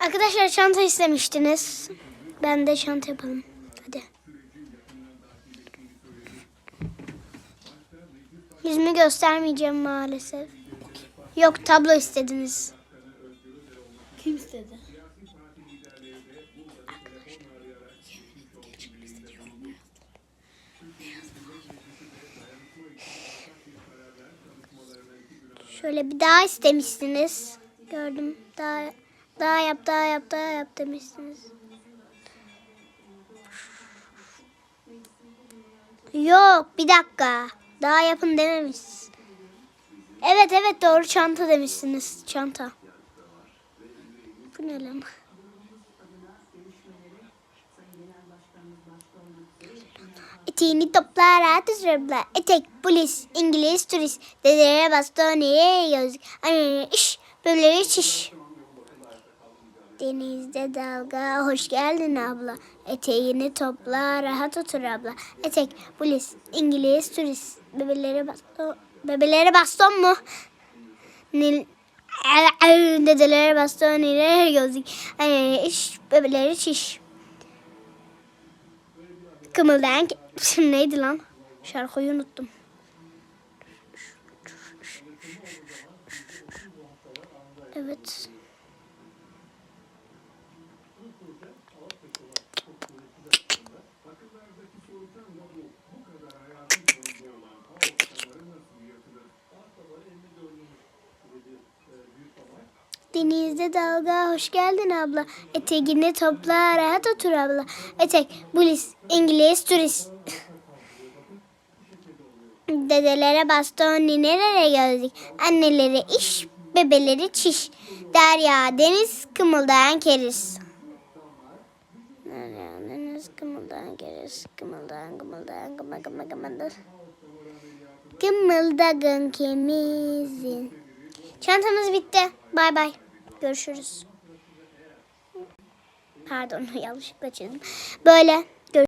Arkadaşlar çanta istemiştiniz. Ben de çanta yapalım. Hadi. Yüzümü göstermeyeceğim maalesef. Yok tablo istediniz. Kim istedi? Şöyle bir daha istemişsiniz. Gördüm. Daha daha yap, daha yap, daha yap demişsiniz. Yok, bir dakika. Daha yapın dememişsiniz. Evet, evet doğru çanta demişsiniz. Çanta. Bu ne lan? Eteğini toplar, rahat zırhla. Etek, polis, İngiliz, turist. Dedelere baston, nereye gözlük. Anne, iş, böyle çiş. Denizde dalga, hoş geldin abla. Eteğini topla, rahat otur abla. Etek, polis, İngiliz, turist. Bebelere baston, bebelere baston mu? Nil, dedelere baston, nereye gözlük. Anne, iş, bebeleri çiş. Kımıldayan neydi lan? Şarkıyı unuttum. Evet. Denizde dalga hoş geldin abla. Eteğini topla rahat otur abla. Etek, polis, İngiliz, turist. Dedelere baston, ninelere gözlük. Anneleri iş, bebeleri çiş. Derya, deniz, kımıldayan keriz. Derya, deniz, kımıldayan keriz. Kımıldayan, kımıldayan, kımı, kımı, kımıldayan. Kımıldagın kemizin. Çantamız bitti. Bay bay. Görüşürüz. Pardon yanlışlıkla çizdim. Böyle